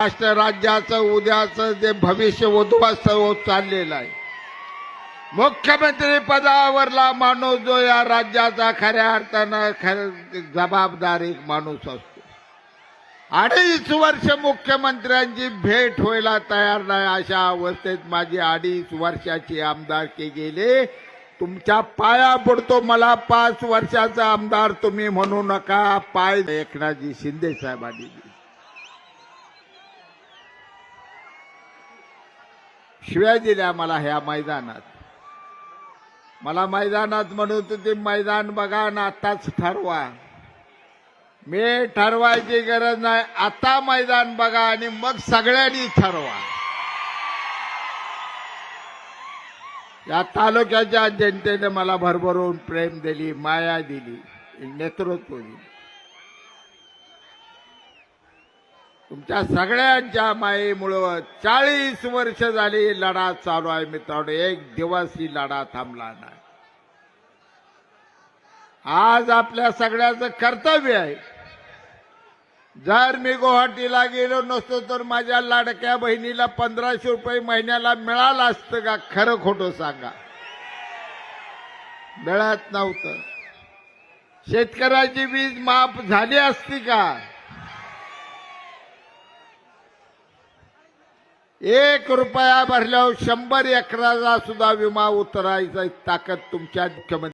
महाराष्ट्र राज्याचं उद्याचं जे भविष्य उद्ध्वस्त होत चाललेलं आहे. मुख्यमंत्री पदावरला माणूस जो या राज्याचा खऱ्या अर्थानं खर जबाबदार एक माणूस असतो. अडीच वर्ष मुख्यमंत्र्यांची भेट व्हायला तयार नाही अशा अवस्थेत माझी अडीच वर्षाची आमदारकी गेली. तुमच्या पाया पडतो मला पाच वर्षाचा आमदार तुम्ही म्हणू नका. पाय एकनाथजी शिंदे साहेबांनी शिव्या दिल्या मला ह्या मैदानात. मला मैदानात म्हणून तुम्ही मैदान बघा ना आत्ताच ठरवा. मी ठरवायची गरज नाही आता मैदान बघा आणि मग सगळ्यांनी ठरवा. या तालुक्याच्या जनतेने मला भरभरून प्रेम दिली माया दिली नेतृत्व दिली. तुमच्या सगळ्यांच्या मायेमुळं चाळीस वर्ष झाली लढा चालू आहे मित्रांनो. एक दिवस ही लढा थांबला नाही. आज आपल्या सगळ्याचं कर्तव्य आहे. जर मी गुवाहाटीला गेलो नसतो तर माझ्या लाडक्या बहिणीला पंधराशे रुपये महिन्याला मिळालं असतं का? खरं खोटं सांगा. मिळत नव्हतं. शेतकऱ्याची वीज माफ झाली असती का? एक रुपया भरल्यावर शंभर एकराचा सुद्धा विमा उतरायचा ताकद तुमच्या मुख्यमंत्री